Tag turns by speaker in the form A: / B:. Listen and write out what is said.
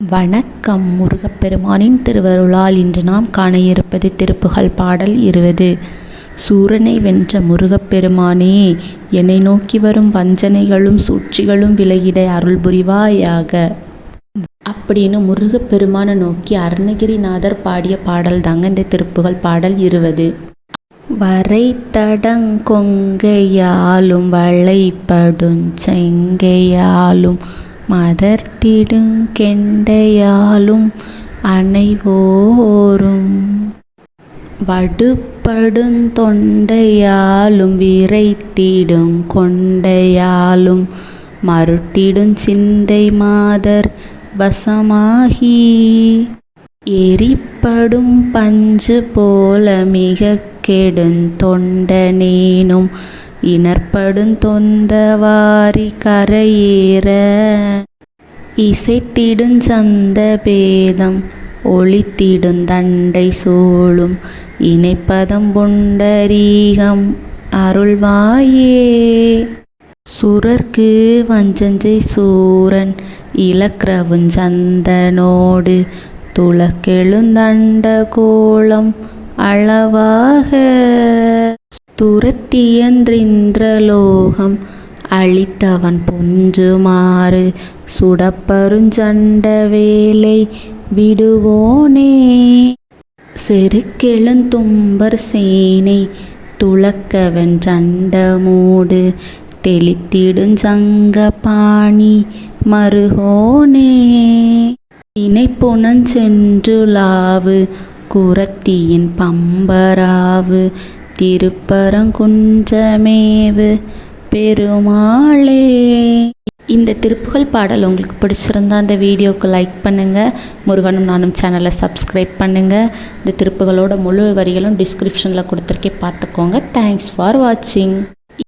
A: வணக்கம் முருகப்பெருமானின் திருவருளால் இன்று நாம் காண இருப்பது திருப்புகழ் பாடல் இருபது. சூரனை வென்ற முருகப்பெருமானே என்னை நோக்கி வரும் வஞ்சனைகளும் சூழ்ச்சிகளும் விலகிட அருள் புரிவாயாக. அப்படின்னு முருகப்பெருமானை நோக்கி அருணகிரிநாதர் பாடிய பாடல் தாங்க இந்த திருப்புகழ் பாடல் இருபது. வரைத்தடங்கொங்கையாலும் வளைப்படும் செங்கையாலும் மதர்த்திடுங்கெண்டையாலும் அனைவோரும் வடுப்படுந் தொண்டையாலும் விரைத்திடுங் கொண்டையாலும் மருட்டிடுஞ் சிந்தை மாதர் வசமாகி. எரிப்படும் பஞ்சு போல மிகக் கெடுந் தொண்டனேனும் இணர்ப்படுந் தொந்தவாரி கரையேற. இசைத்திடுஞ் சந்த பேதம் ஒலித்திடுந் தண்டை சூழும் இணைப்பதம் புண்டரீகம் அருள்வாயே. சுரர்க்கு வஞ்சஞ்சை சூரன் இலக்கிரவுஞ்சந்தனோடு துளக்கெழுந்தண்ட துளக்கெழுந் கோலம் அளவாக. துரத்தியன்றிந்திரலோகம் அளித்தவன் பொஞ்சுமாறு சுடப்பருஞ் சண்ட வேலை விடுவோனே. செருக்கெழுந்தும்பர் சேனை துளக்கவன் சண்டமூடு தெளித்திடுஞ் சங்க பாணி மருகோனே. இணைப்புனஞ் சென்றுலாவு குறத்தியின் பம்பராவு திருப்பரங்குன்றமேவு பெருமாளே. இந்த திருப்புகழ் பாடல் உங்களுக்கு பிடிச்சிருந்தா இந்த வீடியோவுக்கு லைக் பண்ணுங்கள் முருகனும் நானும் சேனலை சப்ஸ்கிரைப் பண்ணுங்கள் இந்த திருப்புகளோட முழு வரிகளும் டிஸ்கிரிப்ஷனில் கொடுத்துருக்கே பார்த்துக்கோங்க. தேங்க்ஸ் ஃபார் வாட்சிங்